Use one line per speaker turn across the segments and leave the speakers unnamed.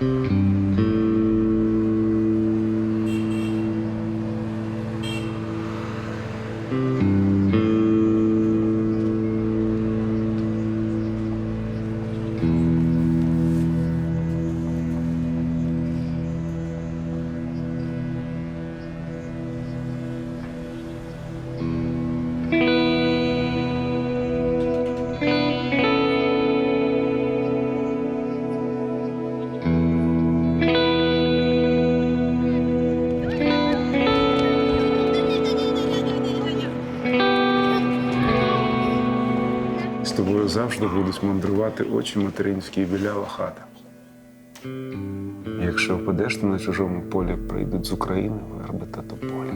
З завжди будуть мандрувати очі материнські і білява хата. Якщо впадеш ти на чужому полі, прийдуть з України верби та тополі.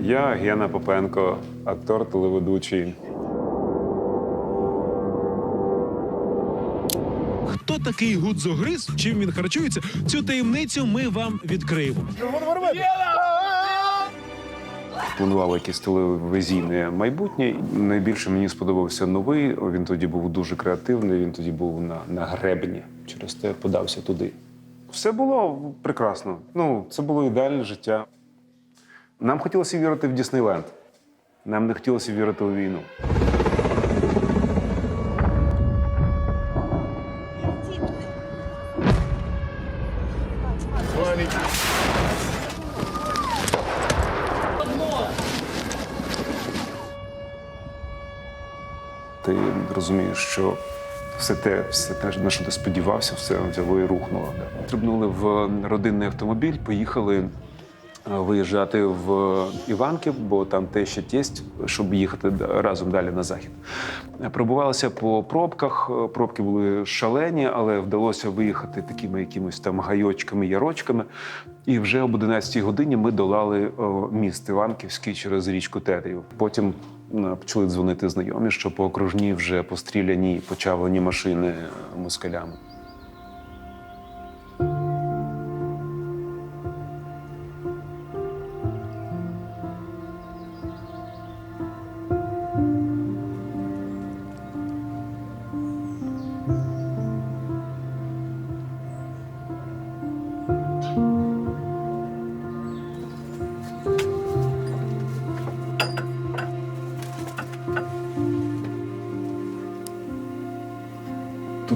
Я Гена Попенко, актор, телеведучий.
Хто такий гудзогриз, чим він харчується, цю таємницю ми вам відкриємо.
Планував якесь телевізійне майбутнє. Найбільше мені сподобався новий. Він тоді був дуже креативний. Він тоді був на, на гребні. Через те подався туди. Все було прекрасно. Ну, це було ідеальне життя. Нам хотілося вірити в Діснейленд. Нам не хотілося вірити у війну. Розумієш, що все те, все те, на що ти сподівався, все взяло і рухнуло. Трибнули в родинний автомобіль, поїхали виїжджати в Іванків, бо там те ще тесть, щоб їхати разом далі на захід. Е, Пробувалися по пробках. е, Пробки були шалені, але вдалося виїхати такими якимось там гайочками, ярочками. І вже об 11 годині ми долали міст Іванківський через річку Тетрів. Потім е, почали дзвонити знайомі, що по окружній вже постріляні, почавлені машини е, москалями.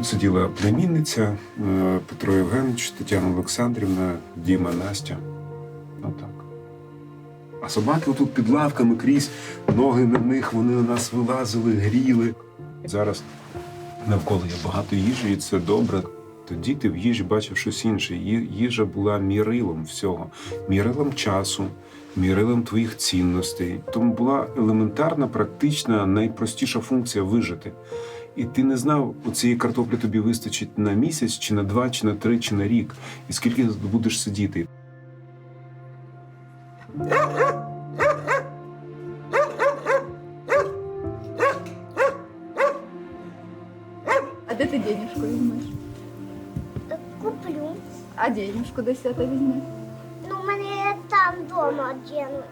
Тут сиділа племінниця е, Петро Євгенович, Тетяна Олександрівна, Діма, Настя. Отак. А собаки отут під лавками крізь, ноги на них, вони на нас вилазили, гріли. Зараз навколо є багато їжі, і це добре. Тоді ти в їжі бачив щось інше. Їжа була мірилом всього, мірилом часу, мірилом твоїх цінностей. Тому була елементарна, практична, найпростіша функція вижити. І ти не знав, у цієї картоплі тобі вистачить на місяць, чи на два, чи на три, чи на рік, і скільки будеш сидіти.
А де ти денежку візьмеш?
Куплю.
А денежку де свята візьмеш?
Ну, мене там вдома одягну.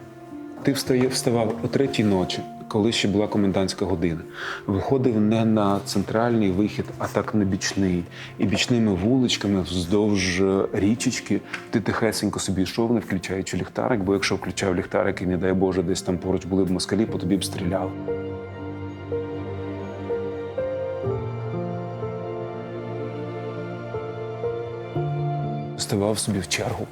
Ти встає, вставав о третій ночі, коли ще була комендантська година. Виходив не на центральний вихід, а так на бічний. І бічними вуличками вздовж е, річечки ти тихесенько собі йшов, не включаючи ліхтарик, бо якщо включав ліхтарик і, не дай Боже, десь там поруч були б москалі, по тобі б стріляли. Ставав собі в чергу.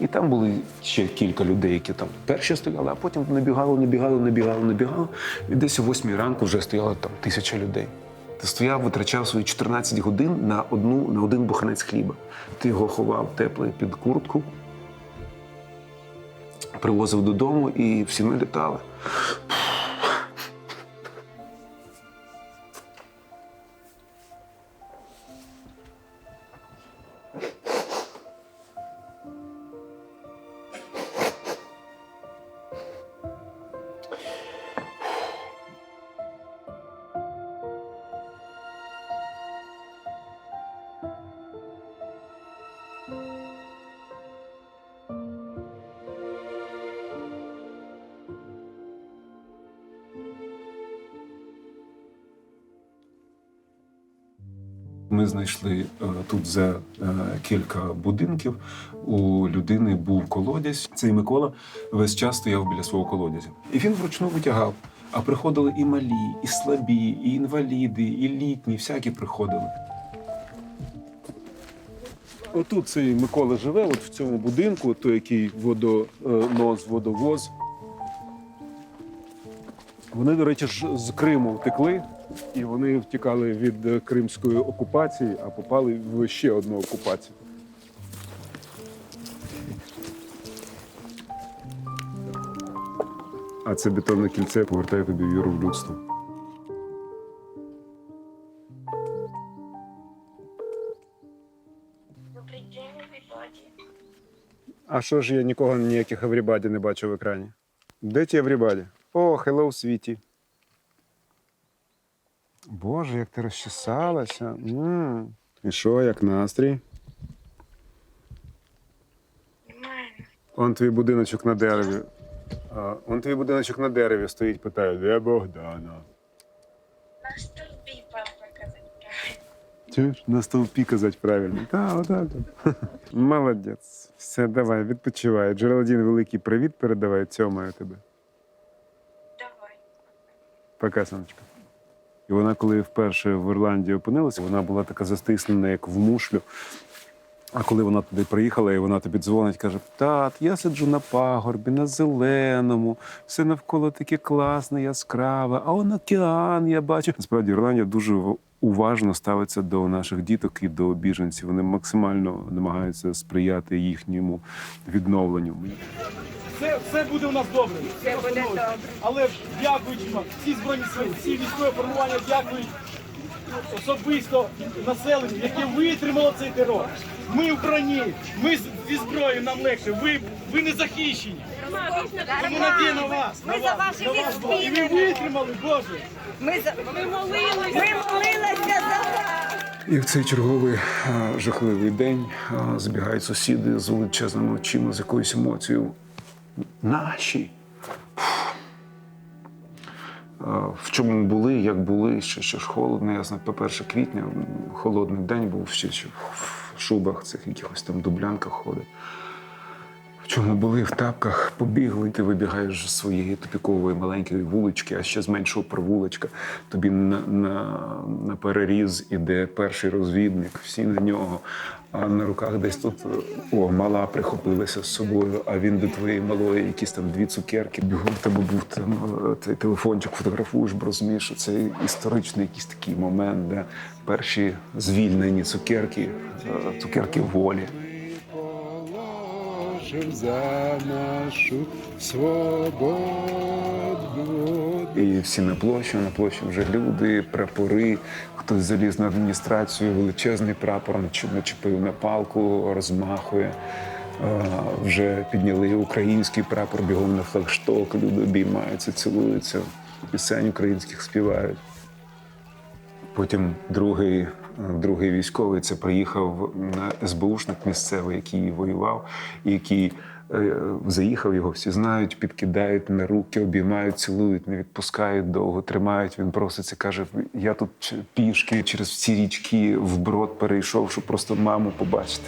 І там були ще кілька людей, які там перші стояли, а потім набігали, набігали, набігали, набігали. І десь о восьмій ранку вже стояло там тисяча людей. Ти стояв, витрачав свої 14 годин на одну на один буханець хліба. Ти його ховав теплий під куртку, привозив додому, і всі налітали. Ми знайшли е, тут за е, кілька будинків. У людини був колодязь. Цей Микола весь час стояв біля свого колодязя. І він вручну витягав. А приходили і малі, і слабі, і інваліди, і літні, всякі приходили. Отут цей Микола живе, от в цьому будинку, той, який водонос, водовоз. Вони, до речі, ж з Криму втекли, і вони втікали від е, кримської окупації, а попали в ще одну окупацію. А це бетонне кільце повертає тобі віру в людство.
Добрий день, everybody.
А що ж я нікого ніяких Еврібаді не бачу в екрані? Де ті Еврібаді? О, hello, світі. Боже, як ти розчесалася. м І що, як настрій? Он твій будиночок на дереві. А, он твій будиночок на дереві стоїть, питає, де Богдана?
На столбі папа казати правильно.
На стовпі казати правильно. Та, отак. от. Молодець. Все, давай, відпочивай. Джералдін, великий привіт передавай, цьомаю тебе. Сонечко. І вона, коли вперше в Ірландії опинилася, вона була така застиснена, як в мушлю. А коли вона туди приїхала, і вона тобі дзвонить, каже: Тат, я сиджу на пагорбі, на зеленому, все навколо таке класне, яскраве, а он океан я бачу. Насправді, Ірландія дуже уважно ставиться до наших діток і до біженців. Вони максимально намагаються сприяти їхньому відновленню.
Все, все буде у нас добре. Все буде добре. Але дякуючи вам, всі збройні сили, всі військові формування дякують особисто населенню, яке витримало цей терор. Ми в броні, ми зі зброєю нам легше. Ви, ви не захищені. Тому надія на вас.
Ми за
вас,
ваші
на вас Бог. І ви витримали, Боже.
Ми, за... ми молилися. Ми молилися за вас.
І в цей черговий а, жахливий день а, збігають сусіди з величезними очима, з якоюсь емоцією. Наші. В чому були, як були, ще, ще ж холодно, ясно, по 1 квітня, холодний день був, ще в шубах цих якихось там дублянках ходить. Чому були в тапках, побігли, ти вибігаєш з своєї тупікової маленької вулички, а ще з меншого провулочка. Тобі на, на, на переріз іде перший розвідник, всі на нього. А на руках десь тут о, мала прихопилася з собою, а він до твоєї малої якісь там дві цукерки. Бігом в тебе був там е, цей телефончик, фотографуєш, бо розумієш, це історичний якийсь такий момент, де перші звільнені цукерки, е, цукерки волі.
Положим за нашу свободу.
І всі на площі, на площі вже люди, прапори. Хтось заліз на адміністрацію, величезний прапор начепив на палку, розмахує. Вже підняли український прапор бігом на флагшток. Люди обіймаються, цілуються, пісень українських співають. Потім другий, другий військовий це приїхав СБУшник місцевий, який воював, і який е, заїхав, його всі знають, підкидають на руки, обіймають, цілують, не відпускають довго, тримають. Він проситься, каже: я тут пішки через всі річки вброд перейшов, щоб просто маму побачити.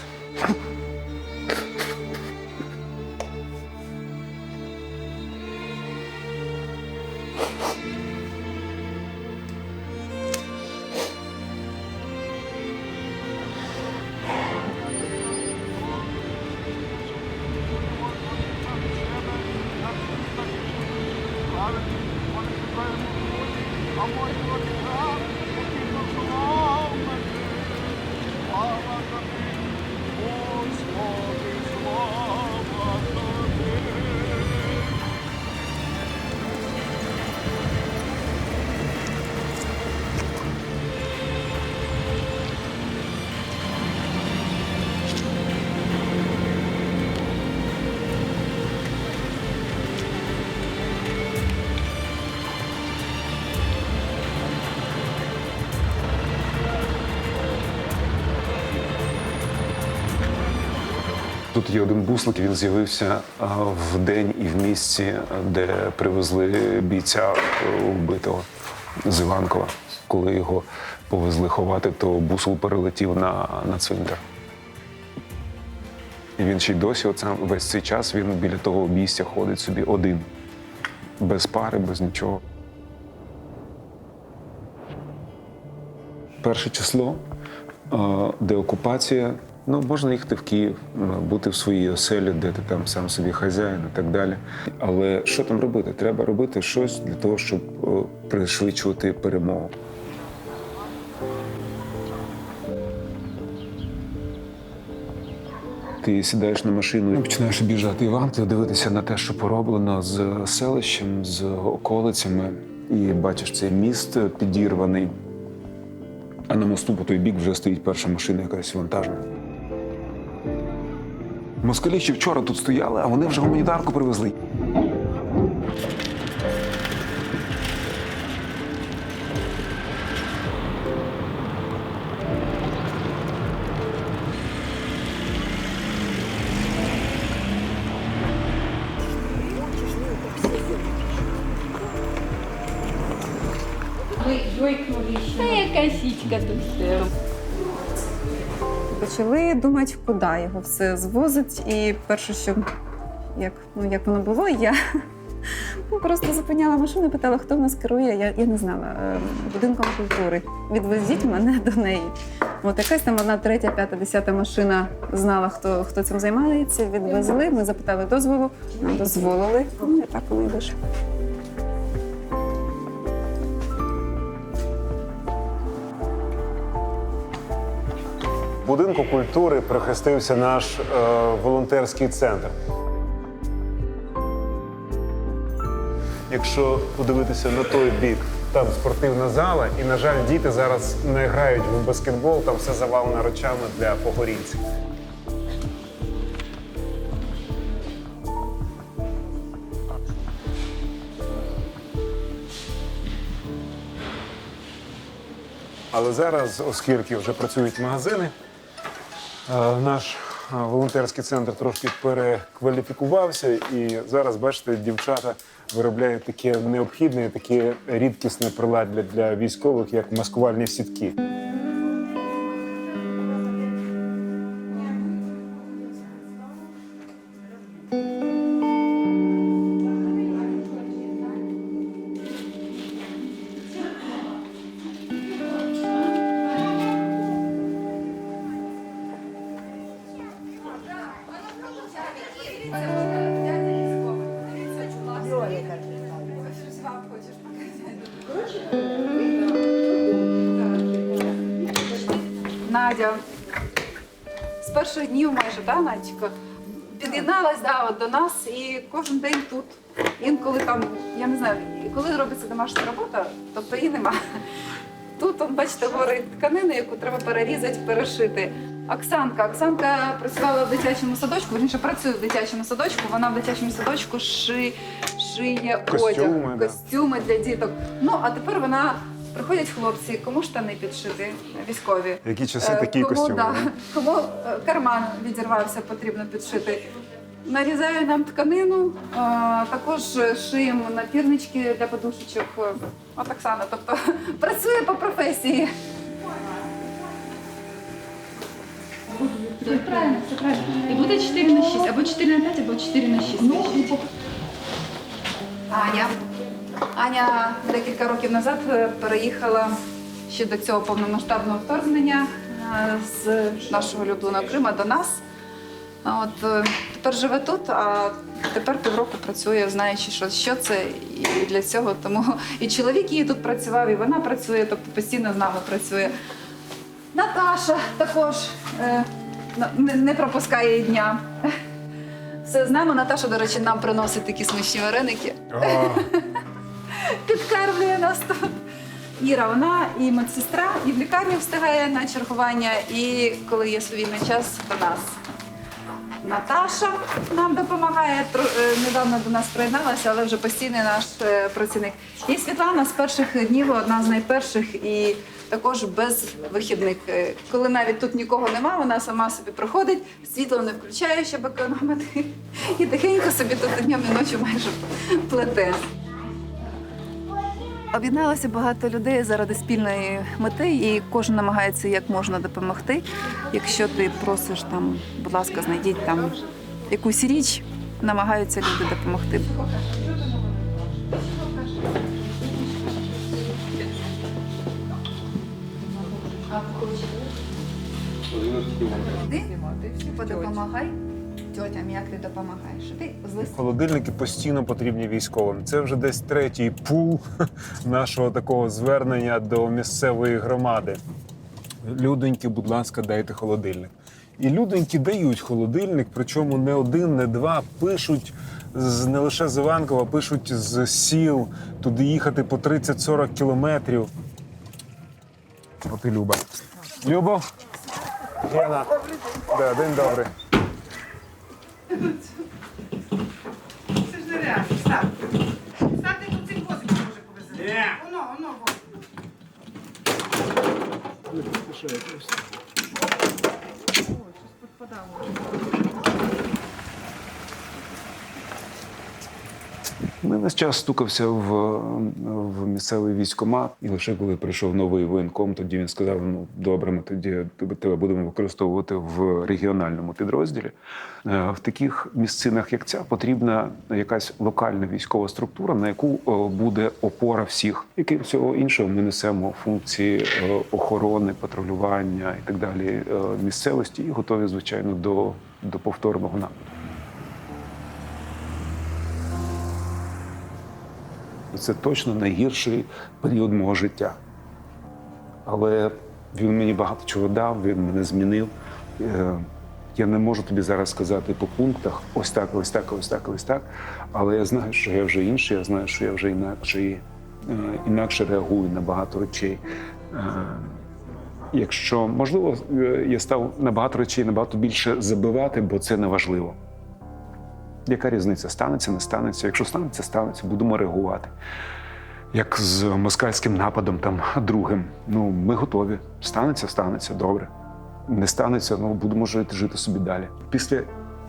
Тут є один буслик, він з'явився в день і в місці, де привезли бійця е, вбитого з Іванкова, коли його повезли ховати, то бусул перелетів на, на цвинтар. І він ще й досі, оце, весь цей час він біля того обійстя ходить собі один, без пари, без нічого. Перше число, е, деокупація. Ну, можна їхати в Київ, бути в своїй оселі, де ти там сам собі хазяїн і так далі. Але що там робити? Треба робити щось для того, щоб пришвидшувати перемогу. Ти сідаєш на машину і починаєш об'їжджати Іванків, дивитися на те, що пороблено з селищем, з околицями, і бачиш цей міст підірваний. А на мосту по той бік вже стоїть перша машина, якась вантажна. Москалі ще вчора тут стояли, а вони вже гуманітарку привезли.
Та яка січка тут.
Почали думати, куди його все звозить. І перше, що як, ну, як воно було, я ну, просто зупиняла машину, питала, хто в нас керує. Я, я не знала е, будинком культури. Відвезіть мене до неї. От якась там одна третя, п'ята, десята машина знала, хто, хто цим займається. Відвезли. Ми запитали дозволу, нам дозволили. Ну, і так воно і вийшло.
Будинку культури прихистився наш е, волонтерський центр. Якщо подивитися на той бік, там спортивна зала, і, на жаль, діти зараз не грають в баскетбол, там все завалено речами для погорільців. Але зараз, оскільки вже працюють магазини, наш е, волонтерський центр трошки перекваліфікувався, і зараз, бачите, дівчата виробляють таке необхідне, таке рідкісне приладдя для військових, як маскувальні сітки.
Під'єдналась да, от до нас і кожен день тут. Інколи там, я не знаю, коли робиться домашня робота, тобто її нема. Тут, он, бачите, гори тканини, яку треба перерізати, перешити. Оксанка. Оксанка працювала в дитячому садочку, верніше працює в дитячому садочку. Вона в дитячому садочку ши, шиє
Костюми,
одяг,
да.
костюми для діток. Ну а тепер вона приходять хлопці, кому штани підшити, військові.
Які часи
Е,
такі
кому,
костюми?
Да, кому е, карман відірвався, потрібно підшити. Нарізає нам тканину, е, також шиємо напірнички для подушечок. От Оксана, тобто працює по професії.
Все правильно, все правильно. І буде 4 на 6, або 4 на 5, або 4 на 6.
Аня. Аня декілька років назад е, переїхала ще до цього повномасштабного вторгнення е, з нашого улюбленого Крима до нас. От е, тепер живе тут, а тепер півроку працює, знаючи, що, що це і для цього. Тому і чоловік її тут працював, і вона працює, тобто постійно з нами працює. Наташа також е, не, пропускає дня. Все з нами. Наташа, до речі, нам приносить такі смачні вареники підкармлює нас тут. Іра, вона і медсестра, і в лікарню встигає на чергування, і коли є свобідний час, до нас. Наташа нам допомагає. Е, Недавно до нас приєдналася, але вже постійний наш е, працівник. І Світлана з перших днів одна з найперших і також без вихідних. Е, Коли навіть тут нікого нема, вона сама собі проходить, світло не включає, щоб економити. І тихенько собі тут днем і ночі майже плете. Об'єдналося багато людей заради спільної мети, і кожен намагається як можна допомогти. Якщо ти просиш там, будь ласка, знайдіть там якусь річ, намагаються люди допомогти. Ти подопомагай тьотям, як ти допомагаєш. Ти з листом.
Холодильники постійно потрібні військовим. Це вже десь третій пул нашого такого звернення до місцевої громади. Людоньки, будь ласка, дайте холодильник. І людоньки дають холодильник, причому не один, не два. Пишуть з не лише з Іванкова, пишуть з сіл, туди їхати по 30-40 кілометрів. От і Люба. Любо? День добрий.
Це ж нереально. Встав. Ставте тут цей козик може повезти. Воно, воно, воно.
Ми весь час стукався в, в місцевий військкомат, і лише коли прийшов новий воєнком, тоді він сказав: ну добре, ми тоді тебе будемо використовувати в регіональному підрозділі. Е, В таких місцинах, як ця, потрібна якась локальна військова структура, на яку е, буде опора всіх. Яким всього іншого ми несемо функції е, охорони, патрулювання і так далі місцевості, і готові, звичайно, до, до повторного нападу. Це точно найгірший період мого життя. Але він мені багато чого дав, він мене змінив. Е, Я не можу тобі зараз сказати по пунктах ось так, ось так, ось так, ось так. Але я знаю, що я вже інший, я знаю, що я вже інакше, е, інакше реагую на багато речей. Е, Якщо можливо, я став на багато речей набагато більше забивати, бо це не важливо. Яка різниця? Станеться, не станеться. Якщо станеться, станеться, будемо реагувати. Як з москальським нападом, там другим. Ну, ми готові. Станеться, станеться, добре. Не станеться, ну будемо жити, жити собі далі. Після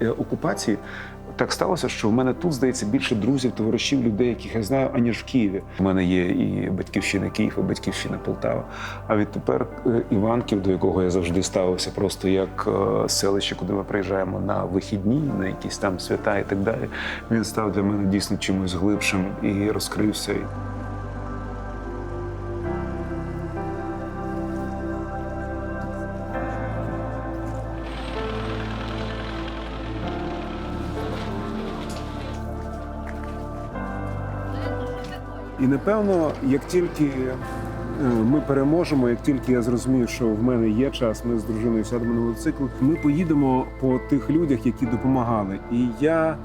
е, окупації так сталося, що в мене тут здається більше друзів, товаришів, людей, яких я знаю, аніж в Києві. У мене є і батьківщина Київ, і батьківщина Полтава. А відтепер е, Іванків, до якого я завжди ставився, просто як е, селище, куди ми приїжджаємо на вихідні, на якісь там свята і так далі. Він став для мене дійсно чимось глибшим і розкрився. І напевно, як тільки е, ми переможемо, як тільки я зрозумію, що в мене є час, ми з дружиною сядемо на мотоцикл, ми поїдемо по тих людях, які допомагали. І я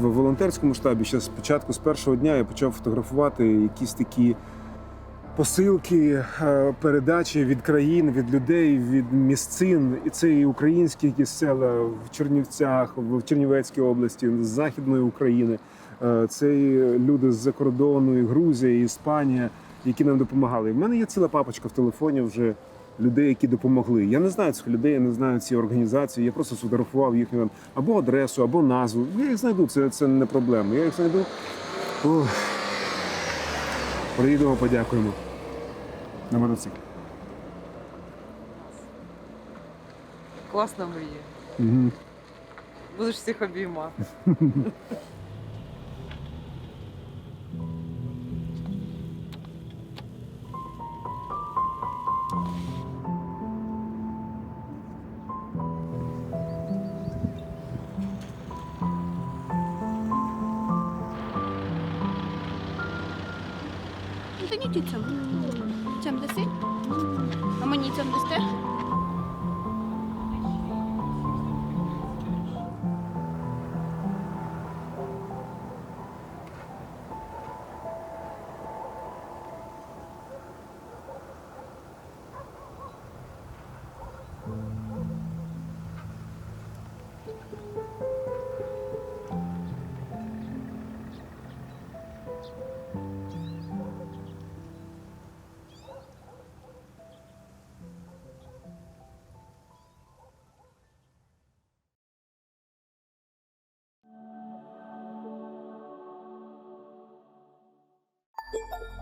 в волонтерському штабі ще спочатку з першого дня я почав фотографувати якісь такі. Посилки, е, передачі від країн, від людей, від місцин. І це і українські якісь села в Чернівцях, в Чернівецькій області, з Західної України. Е, Це і люди з-за кордону, і Грузія, і Іспанія, які нам допомагали. І в мене є ціла папочка в телефоні вже людей, які допомогли. Я не знаю цих людей, я не знаю ці організації. Я просто сфотографував їхню або адресу, або назву. Я їх знайду, це, це не проблема. Я їх знайду. Ох. Приїдемо, подякуємо. На мотоцикл.
Класна мрія.
Угу.
Будеш всіх обіймати.
Thank you.